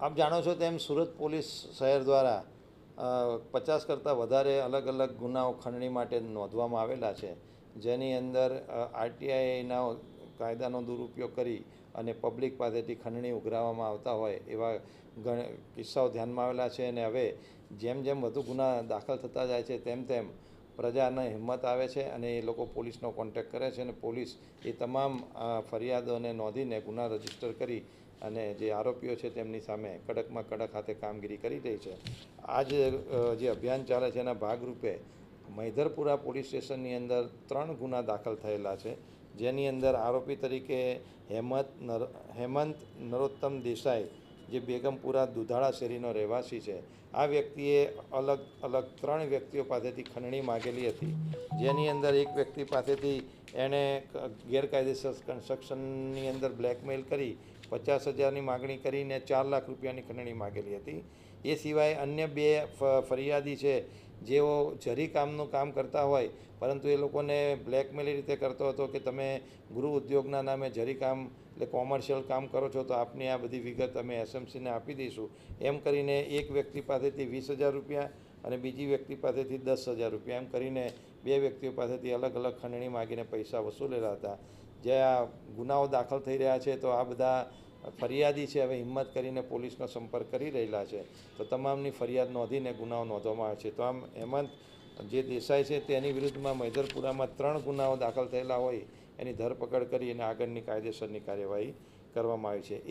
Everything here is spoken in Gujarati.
આપ જાણો છો તેમ સુરત પોલીસ શહેર દ્વારા પચાસ કરતાં વધારે અલગ અલગ ગુનાઓ ખંડણી માટે નોંધવામાં આવેલા છે. જેની અંદર આરટીઆઈના કાયદાનો દુરુપયોગ કરી અને પબ્લિક પાસેથી ખંડણી ઉઘરાવવામાં આવતા હોય એવા કિસ્સાઓ ધ્યાનમાં આવેલા છે અને હવે જેમ જેમ વધુ ગુના દાખલ થતા જાય છે તેમ તેમ પ્રજાને હિંમત આવે છે અને એ લોકો પોલીસનો કોન્ટેક્ટ કરે છે અને પોલીસ એ તમામ ફરિયાદોને નોંધીને ગુના રજિસ્ટર કરી અને જે આરોપીઓ છે તેમની સામે કડકમાં કડક હાથે કામગીરી કરી રહી છે. આ જે અભિયાન ચાલે છે એના ભાગરૂપે મૈધરપુરા પોલીસ સ્ટેશનની અંદર ત્રણ ગુના દાખલ થયેલા છે. જેની અંદર આરોપી તરીકે હેમંત નર, હેમંત નરોત્તમ દેસાઈ, જે બેગમપુરા દુધાળા શેરીનો રહેવાસી છે, આ વ્યક્તિએ અલગ અલગ ત્રણ વ્યક્તિઓ પાસેથી ખંડણી માગેલી હતી. જેની અંદર એક વ્યક્તિ પાસેથી એણે ગેરકાયદેસર કન્સ્ટ્રક્શનની અંદર બ્લેકમેલ કરી પચાસ હજારની માગણી કરીને ચાર લાખ રૂપિયાની ખંડણી માગેલી હતી. એ સિવાય અન્ય બે ફરિયાદી છે, જેઓ જરી કામનું કામ કરતા હોય, પરંતુ એ લોકોને બ્લેકમેલી રીતે કરતો હતો કે તમે ગૃહ ઉદ્યોગના નામે જરી કામ, એટલે કોમર્શિયલ કામ કરો છો, તો આપની આ બધી વિગત અમે એસએમસીને આપી દઈશું. એમ કરીને એક વ્યક્તિ પાસેથી વીસ હજાર રૂપિયા અને બીજી વ્યક્તિ પાસેથી દસ હજાર રૂપિયા, એમ કરીને બે વ્યક્તિઓ પાસેથી અલગ અલગ ખંડણી માગીને પૈસા વસૂલેલા હતા. જે આ ગુનાઓ દાખલ થઈ રહ્યા છે, તો આ બધા ફરિયાદી છે, હવે હિંમત કરીને પોલીસનો સંપર્ક કરી રહેલા છે. તો તમામની ફરિયાદ નોંધીને ગુનાઓ નોંધવામાં આવે છે. તો આમ હેમંત, જે દેસાઈ છે, તેની વિરુદ્ધમાં મૈદરપુરામાં ત્રણ ગુનાઓ દાખલ થયેલા હોય, એની ધરપકડ કરી અને આગળની કાયદેસરની કાર્યવાહી કરવામાં આવી છે.